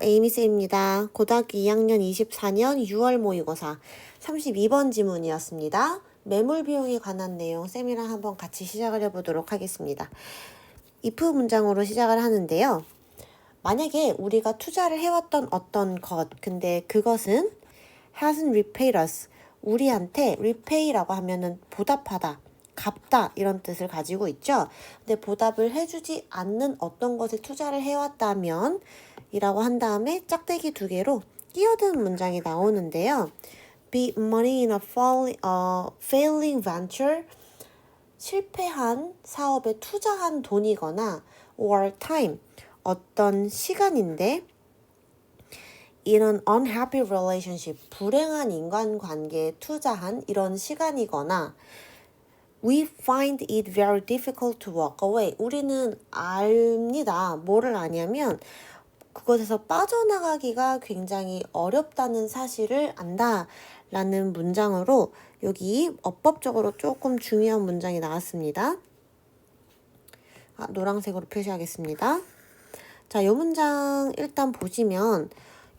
에이미스입니다. 고등학교 2학년 24년 6월 모의고사 32번 지문이었습니다. 매물 비용에 관한 내용 쌤이랑 한번 같이 시작을 해보도록 하겠습니다. if 문장으로 시작을 하는데요. 만약에 우리가 투자를 해왔던 어떤 것, 근데 그것은 hasn't repaid us. 우리한테 repay라고 하면은 보답하다, 갚다 이런 뜻을 가지고 있죠. 근데 보답을 해주지 않는 어떤 것에 투자를 해왔다면 이라고 한 다음에 짝대기 두 개로 끼어든 문장이 나오는데요. Be money in a fall, 어, failing venture 실패한 사업에 투자한 돈이거나 or time 어떤 시간인데 an unhappy relationship 불행한 인간관계에 투자한 이런 시간이거나 We find it very difficult to walk away. 우리는 압니다. 뭐를 아냐면 그것에서 빠져나가기가 굉장히 어렵다는 사실을 안다. 라는 문장으로 여기 어법적으로 조금 중요한 문장이 나왔습니다. 아, 노란색으로 표시하겠습니다. 자, 이 문장 일단 보시면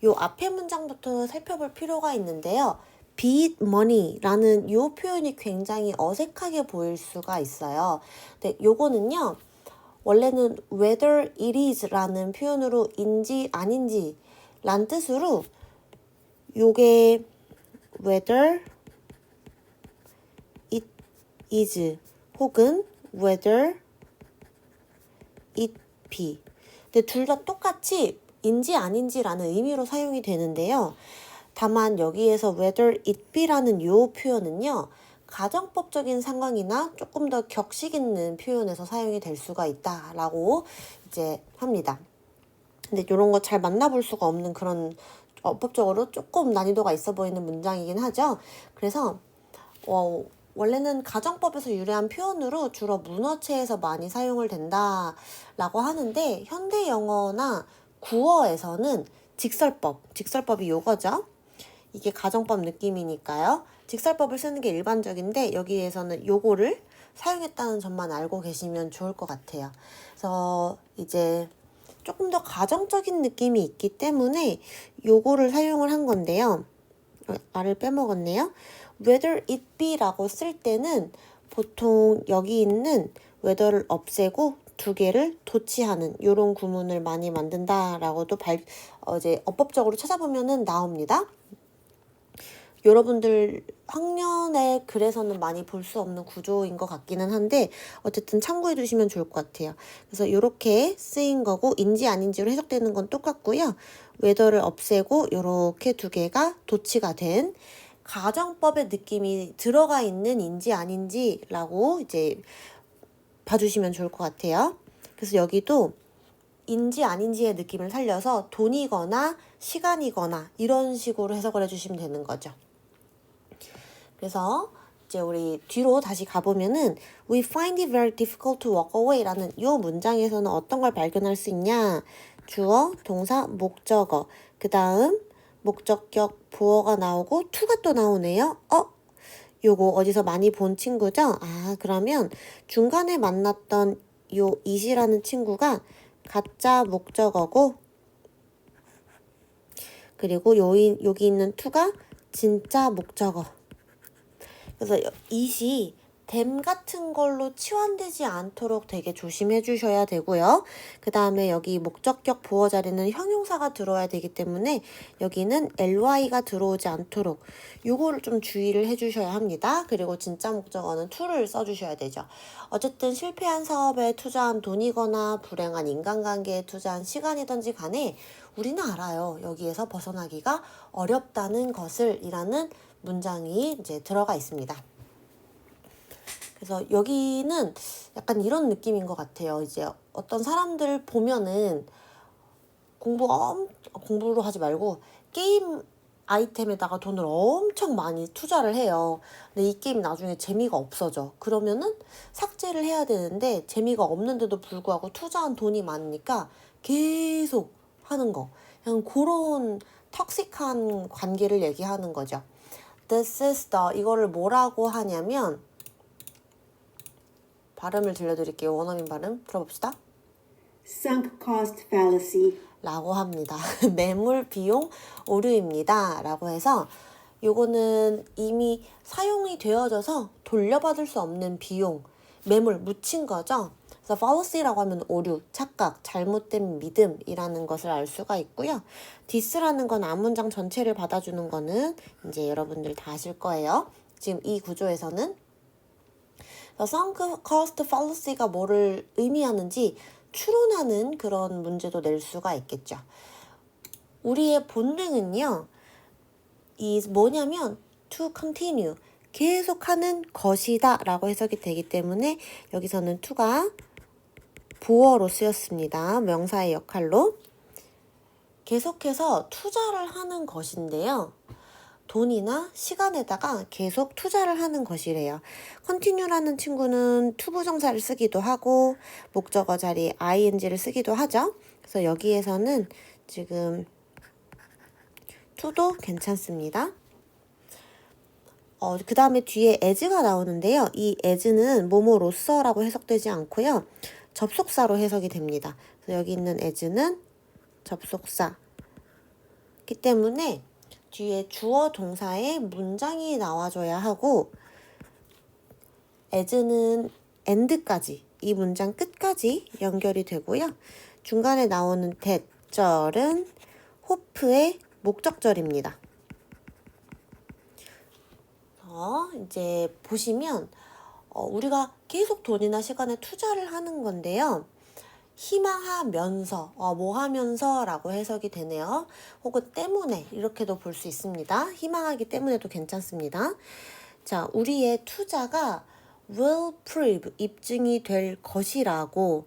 이 앞에 문장부터 살펴볼 필요가 있는데요. be money라는 이 표현이 굉장히 어색하게 보일 수가 있어요. 근데 요거는요. 원래는 whether it is라는 표현으로 인지 아닌지 란 뜻으로 요게 whether it is 혹은 whether it be 근데 둘 다 똑같이 인지 아닌지라는 의미로 사용이 되는데요. 다만 여기에서 whether it be라는 요 표현은요. 가정법적인 상황이나 조금 더 격식 있는 표현에서 사용이 될 수가 있다라고 이제 합니다. 근데 이런 거 잘 만나볼 수가 없는 그런 어법적으로 조금 난이도가 있어 보이는 문장이긴 하죠. 그래서 어, 원래는 가정법에서 유래한 표현으로 주로 문어체에서 많이 사용을 된다라고 하는데 현대 영어나 구어에서는 직설법, 직설법이 요거죠. 이게 가정법 느낌이니까요. 직설법을 쓰는 게 일반적인데 여기에서는 요거를 사용했다는 점만 알고 계시면 좋을 것 같아요. 그래서 이제 조금 더 가정적인 느낌이 있기 때문에 요거를 사용을 한 건데요. 어, 알을 빼먹었네요. whether it be라고 쓸 때는 보통 여기 있는 whether를 없애고 두 개를 도치하는 이런 구문을 많이 만든다라고도 발, 어, 이제 어법적으로 찾아보면은 나옵니다. 여러분들 학년에 글에서는 많이 볼 수 없는 구조인 것 같기는 한데 어쨌든 참고해 두시면 좋을 것 같아요. 그래서 이렇게 쓰인 거고 인지 아닌지로 해석되는 건 똑같고요. 웨더를 없애고 이렇게 두 개가 도치가 된 가정법의 느낌이 들어가 있는 인지 아닌지라고 이제 봐주시면 좋을 것 같아요. 그래서 여기도 인지 아닌지의 느낌을 살려서 돈이거나 시간이거나 이런 식으로 해석을 해주시면 되는 거죠. 그래서 이제 우리 뒤로 다시 가보면은 We find it very difficult to walk away라는 이 문장에서는 어떤 걸 발견할 수 있냐? 주어, 동사, 목적어. 그 다음 목적격, 보어가 나오고 to가 또 나오네요. 어? 요거 어디서 많이 본 친구죠? 아, 그러면 중간에 만났던 요 it이라는 친구가 가짜 목적어고 그리고 요, 여기 있는 to가 진짜 목적어. 그래서 it이 댐 같은 걸로 치환되지 않도록 되게 조심해 주셔야 되고요. 그 다음에 여기 목적격 보어 자리는 형용사가 들어와야 되기 때문에 여기는 ly가 들어오지 않도록 요거를 좀 주의를 해 주셔야 합니다. 그리고 진짜 목적어는 to를 써 주셔야 되죠. 어쨌든 실패한 사업에 투자한 돈이거나 불행한 인간관계에 투자한 시간이든지 간에 우리는 알아요. 여기에서 벗어나기가 어렵다는 것을 이라는 문장이 이제 들어가 있습니다. 그래서 여기는 약간 이런 느낌인 것 같아요. 이제 어떤 사람들 보면은 공부 엄 공부로 하지 말고 게임 아이템에다가 돈을 엄청 많이 투자를 해요. 근데 이 게임 나중에 재미가 없어져. 그러면은 삭제를 해야 되는데 재미가 없는데도 불구하고 투자한 돈이 많으니까 계속 하는 거. 그냥 그런 턱식한 관계를 얘기하는 거죠. This is the 이거를 뭐라고 하냐면 발음을 들려드릴게요. 원어민 발음 들어봅시다. Sunk cost fallacy. 라고 합니다. 매물 비용 오류입니다. 라고 해서 요거는 이미 사용이 되어져서 돌려받을 수 없는 비용, 매물 묻힌 거죠. 그래서 fallacy라고 하면 오류, 착각, 잘못된 믿음이라는 것을 알 수가 있고요. 디스라는 건 앞문장 전체를 받아주는 거는 이제 여러분들 다 아실 거예요. 지금 이 구조에서는 sunk cost fallacy가 뭐를 의미하는지 추론하는 그런 문제도 낼 수가 있겠죠. 우리의 본능은요, is 뭐냐면 to continue 계속하는 것이다 라고 해석이 되기 때문에 여기서는 to가 부어로 쓰였습니다. 명사의 역할로 계속해서 투자를 하는 것인데요. 돈이나 시간에다가 계속 투자를 하는 것이래요. continue라는 친구는 투부정사를 쓰기도 하고 목적어 자리에 ing를 쓰기도 하죠. 그래서 여기에서는 지금 to도 괜찮습니다. 어, 그 다음에 뒤에 as가 나오는데요. 이 as는 뭐뭐로서라고 해석되지 않고요. 접속사로 해석이 됩니다. 그래서 여기 있는 as는 접속사이기 때문에 뒤에 주어 동사에 문장이 나와줘야 하고 as는 end까지 이 문장 끝까지 연결이 되고요. 중간에 나오는 that절은 호프의 목적절입니다. 어, 이제 보시면 어, 우리가 계속 돈이나 시간에 투자를 하는 건데요. 희망하면서, 어, 뭐 하면서 라고 해석이 되네요. 혹은 때문에 이렇게도 볼 수 있습니다. 희망하기 때문에도 괜찮습니다. 자, 우리의 투자가 will prove 입증이 될 것이라고.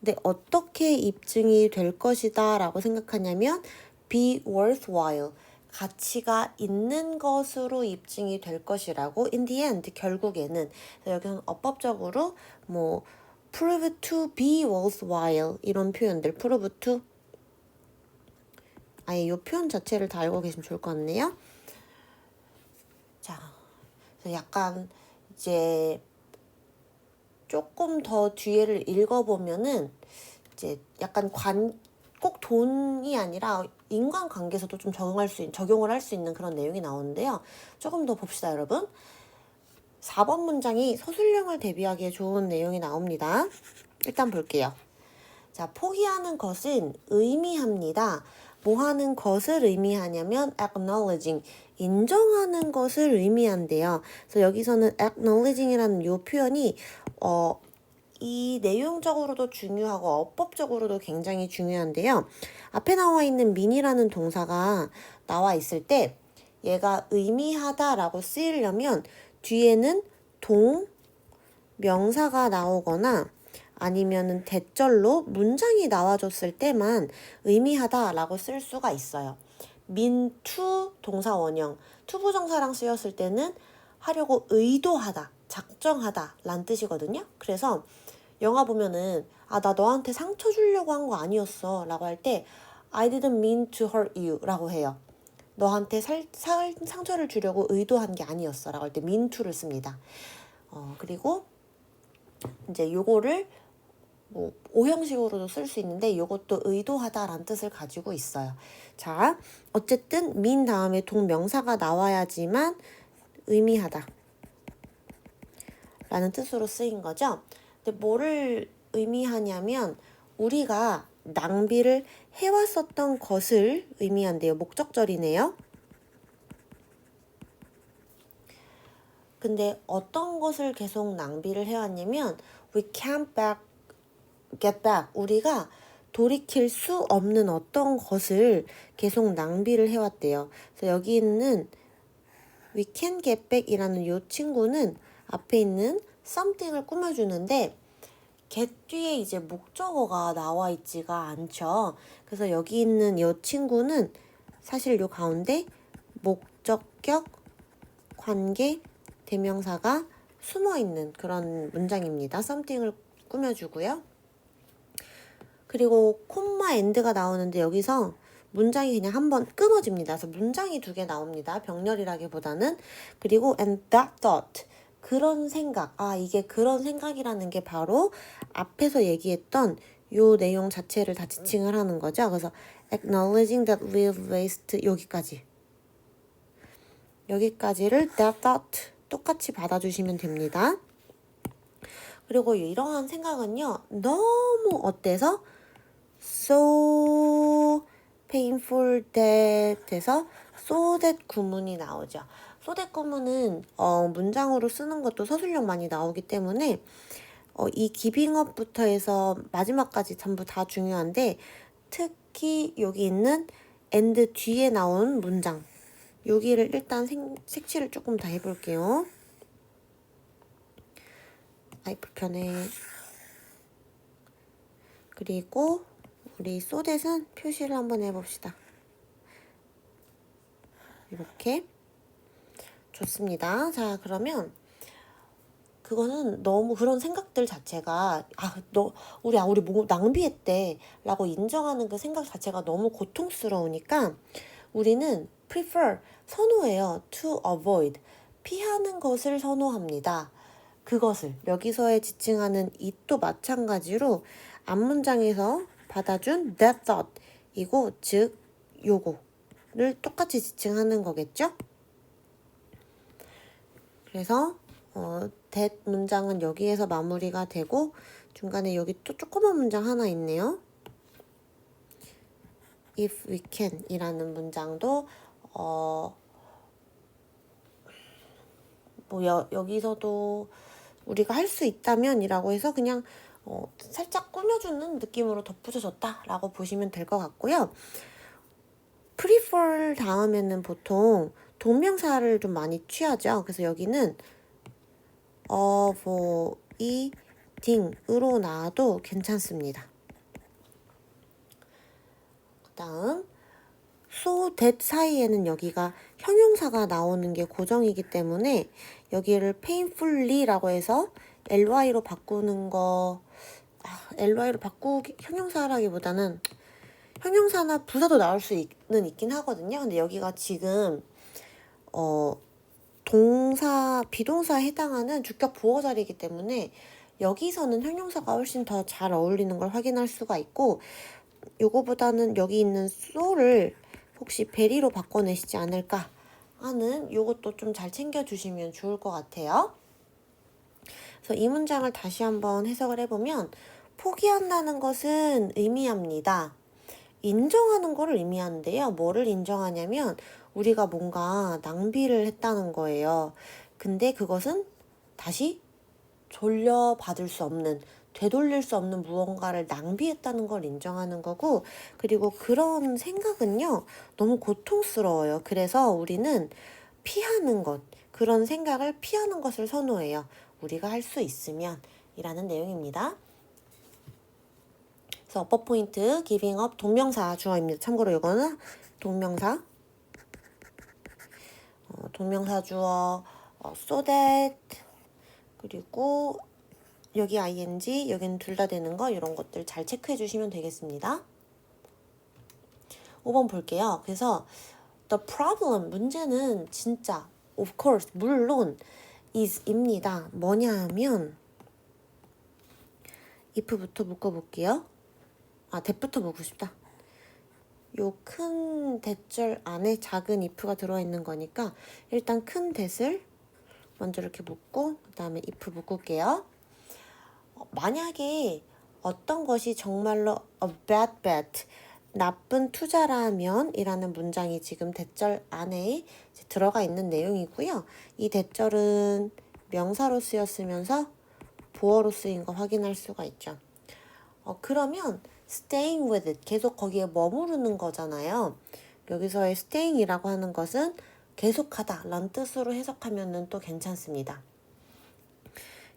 근데 어떻게 입증이 될 것이다 라고 생각하냐면 be worthwhile. 가치가 있는 것으로 입증이 될 것이라고 in the end 결국에는 여기는 어법적으로 뭐 prove to be worthwhile 이런 표현들 prove to 아예 이 표현 자체를 다 알고 계시면 좋을 것 같네요. 자, 약간 이제 조금 더 뒤에를 읽어보면은 이제 약간 관, 꼭 돈이 아니라 인간관계에서도 좀 적용할 수, 있, 적용을 할 수 있는 그런 내용이 나오는데요. 조금 더 봅시다, 여러분. 4번 문장이 서술형을 대비하기에 좋은 내용이 나옵니다. 일단 볼게요. 자, 포기하는 것은 의미합니다. 뭐 하는 것을 의미하냐면 acknowledging, 인정하는 것을 의미한대요. 그래서 여기서는 acknowledging이라는 이 표현이 어, 이 내용적으로도 중요하고 어법적으로도 굉장히 중요한데요. 앞에 나와 있는 민이라는 동사가 나와 있을 때 얘가 의미하다라고 쓰이려면 뒤에는 동, 명사가 나오거나 아니면은 대절로 문장이 나와줬을 때만 의미하다라고 쓸 수가 있어요. 민, 투, 동사 원형, 투부정사랑 쓰였을 때는 하려고 의도하다, 작정하다 란 뜻이거든요. 그래서 영화 보면은 아, 나 너한테 상처 주려고 한 거 아니었어 라고 할 때 I didn't mean to hurt you 라고 해요. 너한테 살, 살, 상처를 주려고 의도한 게 아니었어 라고 할 때 mean to를 씁니다. 어, 그리고 이제 요거를 뭐 오형식으로도 쓸 수 있는데 요것도 의도하다라는 뜻을 가지고 있어요. 자, 어쨌든 mean 다음에 동명사가 나와야지만 의미하다 라는 뜻으로 쓰인 거죠. 근데 뭐를 의미하냐면 우리가 낭비를 해왔었던 것을 의미한대요. 목적절이네요. 근데 어떤 것을 계속 낭비를 해왔냐면 we can't back, get back. 우리가 돌이킬 수 없는 어떤 것을 계속 낭비를 해왔대요. 그래서 여기 있는 we can get back이라는 이 친구는 앞에 있는 something을 꾸며주는데 get 뒤에 이제 목적어가 나와 있지가 않죠. 그래서 여기 있는 이 친구는 사실 요 가운데 목적격 관계 대명사가 숨어 있는 그런 문장입니다. something을 꾸며주고요. 그리고 콤마 엔드가 나오는데 여기서 문장이 그냥 한번 끊어집니다. 그래서 문장이 두 개 나옵니다. 병렬이라기보다는 그리고 and that thought 그런 생각, 아, 이게 그런 생각이라는 게 바로 앞에서 얘기했던 요 내용 자체를 다 지칭을 하는 거죠. 그래서 acknowledging that we've wasted 여기까지 여기까지를 that thought 똑같이 받아주시면 됩니다. 그리고 이러한 생각은요 너무 어때서 so painful that 해서 so that 구문이 나오죠. That 구문은 어, 문장으로 쓰는 것도 서술형 많이 나오기 때문에 어, 이 기빙업부터 해서 마지막까지 전부 다 중요한데 특히 여기 있는 and 뒤에 나온 문장 여기를 일단 생, 색칠을 조금 더 해볼게요. 아이 불편해. 그리고 우리 소댓은 표시를 한번 해봅시다. 이렇게 좋습니다. 자 그러면 그거는 너무 그런 생각들 자체가 아 너 우리 아 우리 뭐 낭비했대라고 인정하는 그 생각 자체가 너무 고통스러우니까 우리는 prefer 선호해요 to avoid 피하는 것을 선호합니다. 그것을 여기서의 지칭하는 it도 마찬가지로 앞 문장에서 받아준 that thought 이고 즉 요거를 똑같이 지칭하는 거겠죠? 그래서 어, that 문장은 여기에서 마무리가 되고 중간에 여기 또 조그만 문장 하나 있네요. if we can 이라는 문장도 어, 뭐 여, 여기서도 우리가 할 수 있다면 이라고 해서 그냥 어, 살짝 꾸며주는 느낌으로 덧붙여졌다 라고 보시면 될 것 같고요. prefer 다음에는 보통 동명사를 좀 많이 취하죠. 그래서 여기는 avoiding으로 나와도 괜찮습니다. 그 다음 so that 사이에는 여기가 형용사가 나오는 게 고정이기 때문에 여기를 painfully라고 해서 ly로 바꾸는 거 아, ly로 바꾸기 형용사라기보다는 형용사나 부사도 나올 수는 있긴 하거든요. 근데 여기가 지금 어 동사 비동사에 해당하는 주격 보호 자리이기 때문에 여기서는 형용사가 훨씬 더 잘 어울리는 걸 확인할 수가 있고 요거보다는 여기 있는 so를 혹시 베리로 바꿔내시지 않을까 하는 요것도 좀 잘 챙겨주시면 좋을 것 같아요. 그래서 이 문장을 다시 한번 해석을 해보면 포기한다는 것은 의미합니다. 인정하는 거를 의미하는데요. 뭐를 인정하냐면 우리가 뭔가 낭비를 했다는 거예요. 근데 그것은 다시 돌려받을 수 없는 되돌릴 수 없는 무언가를 낭비했다는 걸 인정하는 거고 그리고 그런 생각은요 너무 고통스러워요. 그래서 우리는 피하는 것 그런 생각을 피하는 것을 선호해요. 우리가 할 수 있으면 이라는 내용입니다. 그래서 어퍼 포인트 up 동명사 주어입니다. 참고로 이거는 동명사 어, 동명사 주어 어, so that 그리고 여기 ing 여기는 둘 다 되는 거 이런 것들 잘 체크해 주시면 되겠습니다. 5번 볼게요. 그래서 the problem 문제는 진짜 of course 물론 is입니다. 뭐냐 하면 if부터 묶어 볼게요. 아 that부터 묶고 싶다. 요 큰 대절 안에 작은 if가 들어 있는 거니까 일단 큰 that을 먼저 이렇게 묶고 그 다음에 if 묶을게요. 어, 만약에 어떤 것이 정말로 a bad bet 나쁜 투자라면 이라는 문장이 지금 대절 안에 들어가 있는 내용이고요. 이 대절은 명사로 쓰였으면서 보어로 쓰인 거 확인할 수가 있죠. 어, 그러면 staying with it 계속 거기에 머무르는 거잖아요. 여기서의 staying이라고 하는 것은 계속하다 란 뜻으로 해석하면 또 괜찮습니다.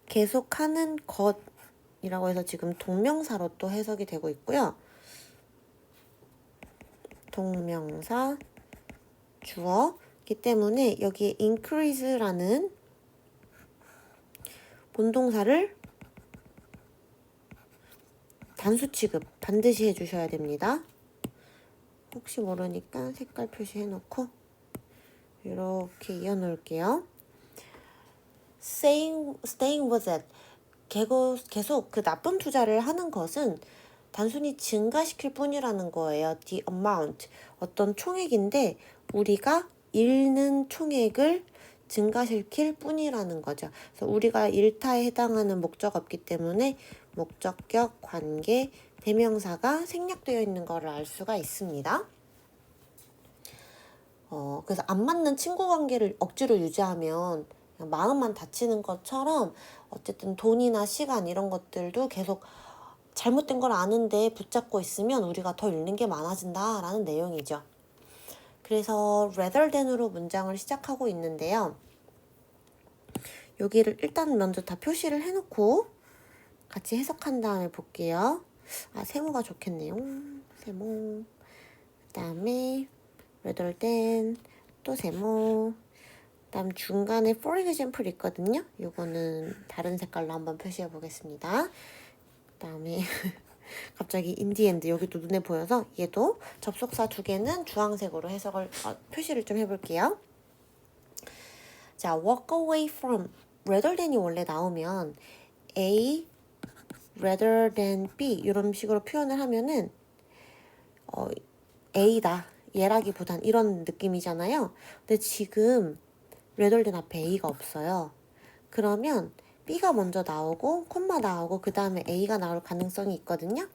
계속하는 것이라고 해서 지금 동명사로 또 해석이 되고 있고요. 동명사 주어기 때문에 여기에 increase라는 본동사를 단수 취급 반드시 해주셔야 됩니다. 혹시 모르니까 색깔 표시해 놓고 이렇게 이어 놓을게요. staying, staying with it. 계속, 그 나쁜 투자를 하는 것은 단순히 증가시킬 뿐이라는 거예요. the amount. 어떤 총액인데 우리가 읽는 총액을 증가시킬 뿐이라는 거죠. 그래서 우리가 일타에 해당하는 목적 없기 때문에 목적격, 관계, 대명사가 생략되어 있는 것을 알 수가 있습니다. 어, 그래서 안 맞는 친구 관계를 억지로 유지하면 마음만 다치는 것처럼 어쨌든 돈이나 시간 이런 것들도 계속 잘못된 걸 아는데 붙잡고 있으면 우리가 더 잃는 게 많아진다라는 내용이죠. 그래서 rather than으로 문장을 시작하고 있는데요. 여기를 일단 먼저 다 표시를 해놓고 같이 해석한 다음에 볼게요. 아, 세모가 좋겠네요. 세모. 그 다음에 rather than 또 세모. 그다음 중간에 for example 있거든요. 요거는 다른 색깔로 한번 표시해 보겠습니다. 그다음에 갑자기 end 여기도 눈에 보여서 얘도 접속사 두 개는 주황색으로 해석을 어, 표시를 좀 해볼게요. 자, walk away from than이 원래 나오면 A rather than B 이런 식으로 표현을 하면은 어, A다 얘라기보단 이런 느낌이잖아요. 근데 지금 rather than 앞에 A가 없어요. 그러면 B가 먼저 나오고 콤마 나오고 그 다음에 A가 나올 가능성이 있거든요.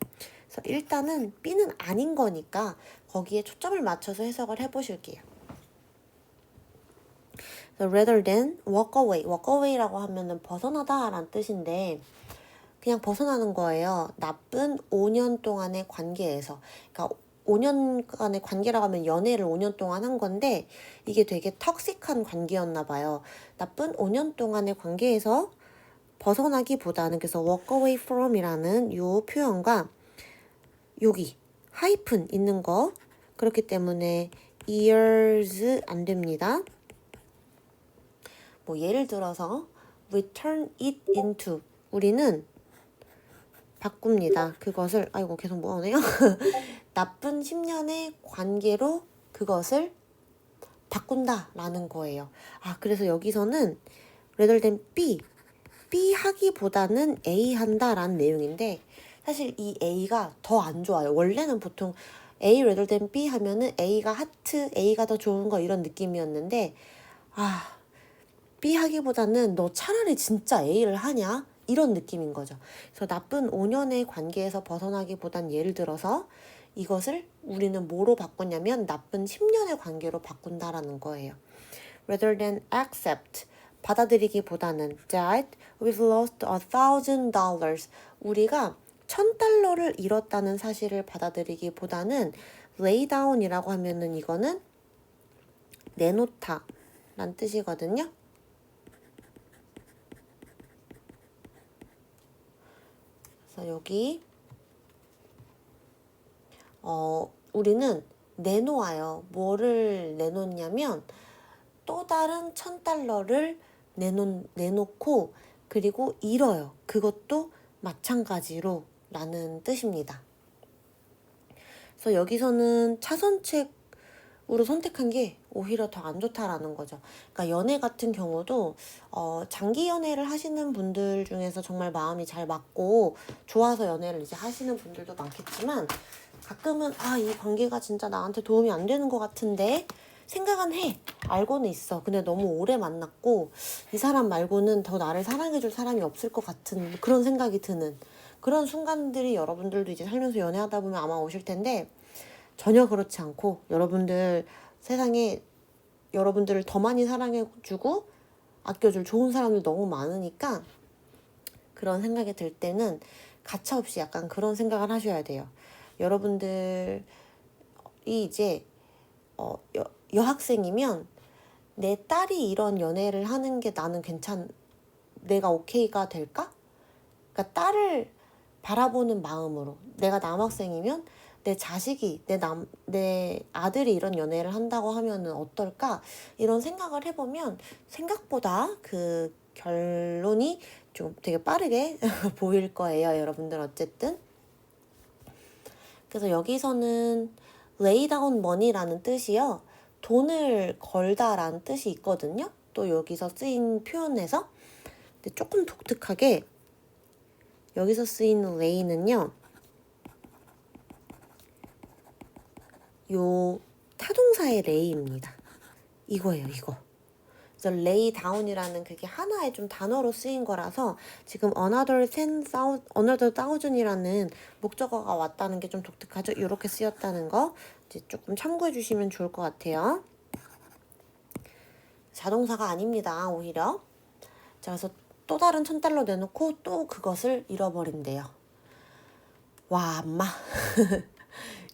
그래서 일단은 B는 아닌 거니까 거기에 초점을 맞춰서 해석을 해보실게요. rather than walk away, walk away라고 하면은 벗어나다라는 뜻인데 그냥 벗어나는 거예요. 나쁜 5년 동안의 관계에서. 그러니까 5년간의 관계라고 하면 연애를 5년 동안 한 건데 이게 되게 턱식한 관계였나 봐요. 나쁜 5년 동안의 관계에서 벗어나기보다는 그래서 walk away from이라는 요 표현과 여기 하이픈 있는 거 그렇기 때문에 years 안 됩니다. 뭐 예를 들어서 return it into 우리는 바꿉니다. 그것을 아이고 계속 뭐하네요. 나쁜 10년의 관계로 그것을 바꾼다라는 거예요. 아 그래서 여기서는 rather B B 하기보다는 A 한다라는 내용인데 사실 이 A가 더 안 좋아요. 원래는 보통 A rather B 하면은 A가 하트, A가 더 좋은 거 이런 느낌이었는데 아 B 하기보다는 너 차라리 진짜 A를 하냐? 이런 느낌인 거죠. 그래서 나쁜 5년의 관계에서 벗어나기보단 예를 들어서 이것을 우리는 뭐로 바꾸냐면 나쁜 10년의 관계로 바꾼다라는 거예요. Rather than accept 받아들이기보다는 that we've lost a thousand dollars 우리가 천 달러를 잃었다는 사실을 받아들이기보다는 lay down이라고 하면은 이거는 내놓다 란 뜻이거든요. 그래서 여기 어 우리는 내놓아요. 뭐를 내놓냐면 또 다른 천 달러를 내놓, 내놓고 그리고 잃어요. 그것도 마찬가지로 라는 뜻입니다. 그래서 여기서는 차선책 으로 선택한 게 오히려 더 안 좋다라는 거죠. 그러니까 연애 같은 경우도 어, 장기 연애를 하시는 분들 중에서 정말 마음이 잘 맞고 좋아서 연애를 이제 하시는 분들도 많겠지만 가끔은 아 이 관계가 진짜 나한테 도움이 안 되는 것 같은데 생각은 해. 알고는 있어. 근데 너무 오래 만났고 이 사람 말고는 더 나를 사랑해줄 사람이 없을 것 같은 그런 생각이 드는 그런 순간들이 여러분들도 이제 살면서 연애하다 보면 아마 오실 텐데 전혀 그렇지 않고 여러분들 세상에 여러분들을 더 많이 사랑해주고 아껴줄 좋은 사람들 너무 많으니까 그런 생각이 들 때는 가차없이 약간 그런 생각을 하셔야 돼요. 여러분들이 이제 어, 여, 여학생이면 내 딸이 이런 연애를 하는 게 나는 괜찮, 내가 오케이가 될까? 그러니까 딸을 바라보는 마음으로 내가 남학생이면 내 자식이 내 남 내 아들이 이런 연애를 한다고 하면은 어떨까? 이런 생각을 해보면 생각보다 그 결론이 좀 되게 빠르게 보일 거예요 여러분들. 어쨌든. 그래서 여기서는 lay down money라는 뜻이요. 돈을 걸다라는 뜻이 있거든요. 또 여기서 쓰인 표현에서. 조금 독특하게 여기서 쓰인 lay는요 요 타동사의 레이입니다. 이거예요, 이거. 그래서 lay down이라는 그게 하나의 좀 단어로 쓰인 거라서 지금 another ten thousand, another thousand이라는 목적어가 왔다는 게 좀 독특하죠. 이렇게 쓰였다는 거 이제 조금 참고해 주시면 좋을 것 같아요. 자동사가 아닙니다, 오히려. 자, 그래서 또 다른 천 달러 내놓고 또 그것을 잃어버린대요. 와, 엄마.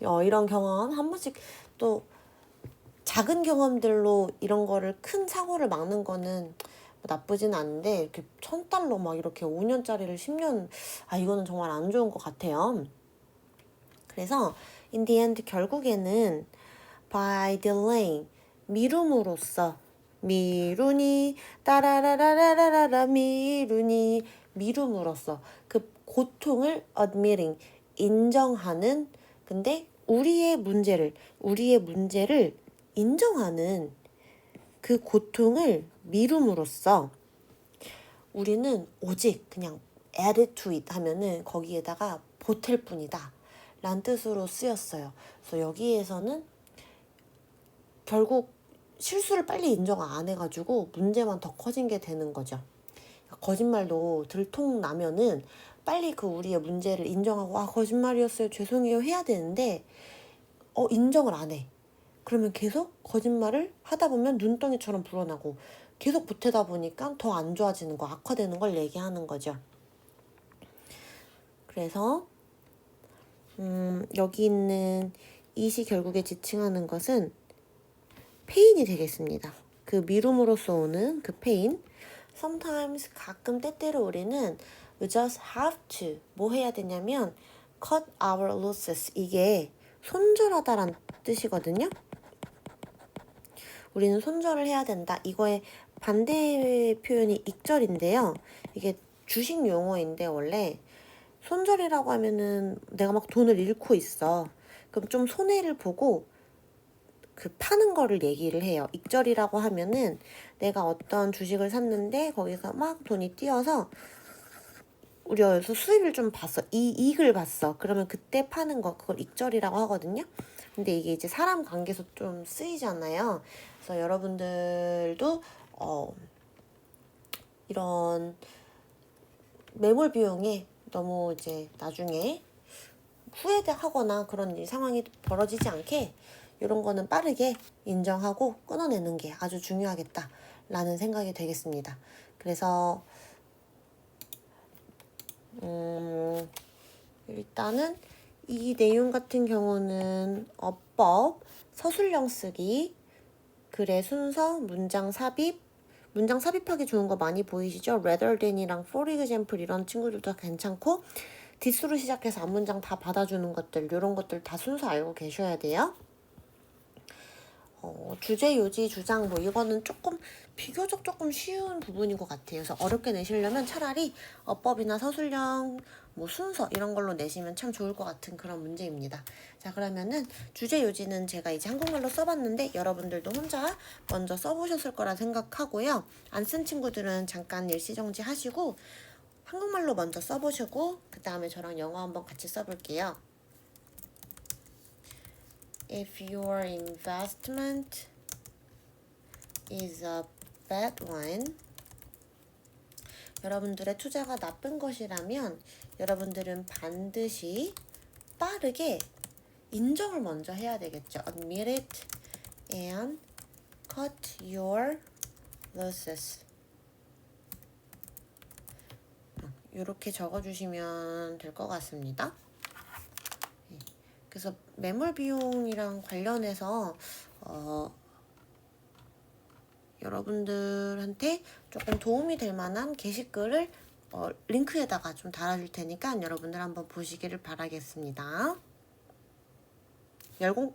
어, 이런 경험 한 번씩 또 작은 경험들로 이런 거를 큰 사고를 막는 거는 뭐 나쁘진 않은데 이렇게 천 달러 막 이렇게 5년짜리를 10년 아 이거는 정말 안 좋은 것 같아요. 그래서 end 결국에는 by delaying 미룸으로써 미루니 따라라라라라라 미루니 미룸으로써 그 고통을 admitting 인정하는 근데 우리의 문제를 우리의 문제를 인정하는 그 고통을 미룸으로써 우리는 오직 그냥 add to it 하면은 거기에다가 보탤 뿐이다. 란 뜻으로 쓰였어요. 그래서 여기에서는 결국 실수를 빨리 인정 안 해가지고 문제만 더 커진 게 되는 거죠. 거짓말도 들통 나면은 빨리 그 우리의 문제를 인정하고 아 거짓말이었어요 죄송해요 해야 되는데 어 인정을 안 해. 그러면 계속 거짓말을 하다 보면 눈덩이처럼 불어나고 계속 보태다 보니까 더 안 좋아지는 거 악화되는 걸 얘기하는 거죠. 그래서 음, 여기 있는 이시 결국에 지칭하는 것은 페인이 되겠습니다. 그 미움으로써 오는 그 페인. Sometimes 가끔 때때로 우리는 we just have to 뭐 해야 되냐면 cut our losses 이게 손절하다라는 뜻이거든요. 우리는 손절을 해야 된다. 이거의 반대 표현이 익절인데요. 이게 주식 용어인데 원래 손절이라고 하면은 내가 막 돈을 잃고 있어. 그럼 좀 손해를 보고 그 파는 거를 얘기를 해요. 익절이라고 하면은 내가 어떤 주식을 샀는데 거기서 막 돈이 뛰어서 우리 여기서 수입을 좀 봤어. 이 이익을 봤어. 그러면 그때 파는 거 그걸 익절이라고 하거든요. 근데 이게 이제 사람 관계에서 좀 쓰이잖아요. 그래서 여러분들도 어 이런 매몰 비용에 너무 이제 나중에 후회하거나 그런 일 상황이 벌어지지 않게 이런 거는 빠르게 인정하고 끊어내는 게 아주 중요하겠다라는 생각이 되겠습니다. 그래서 음, 일단은 이 내용 같은 경우는 어법, 서술형 쓰기, 글의 순서, 문장 삽입, 문장 삽입하기 좋은 거 많이 보이시죠? rather than이랑 for example 이런 친구들도 괜찮고 디스로 시작해서 앞문장 다 받아주는 것들 이런 것들 다 순서 알고 계셔야 돼요. 어, 주제, 요지, 주장 뭐 이거는 조금 비교적 조금 쉬운 부분인 것 같아요. 그래서 어렵게 내시려면 차라리 어법이나 서술형, 뭐 순서 이런 걸로 내시면 참 좋을 것 같은 그런 문제입니다. 자 그러면은 주제, 요지는 제가 이제 한국말로 써봤는데 여러분들도 혼자 먼저 써보셨을 거라 생각하고요. 안 쓴 친구들은 잠깐 일시정지 하시고 한국말로 먼저 써보시고 그 다음에 저랑 영어 한번 같이 써볼게요. If your investment is a bad one, 여러분들의 투자가 나쁜 것이라면 여러분들은 반드시 빠르게 인정을 먼저 해야 되겠죠. Admit it and cut your losses. 이렇게 적어주시면 될 것 같습니다. 그래서 매몰 비용이랑 관련해서 어, 여러분들한테 조금 도움이 될 만한 게시글을 어, 링크에다가 좀 달아줄 테니까 여러분들 한번 보시기를 바라겠습니다. 열공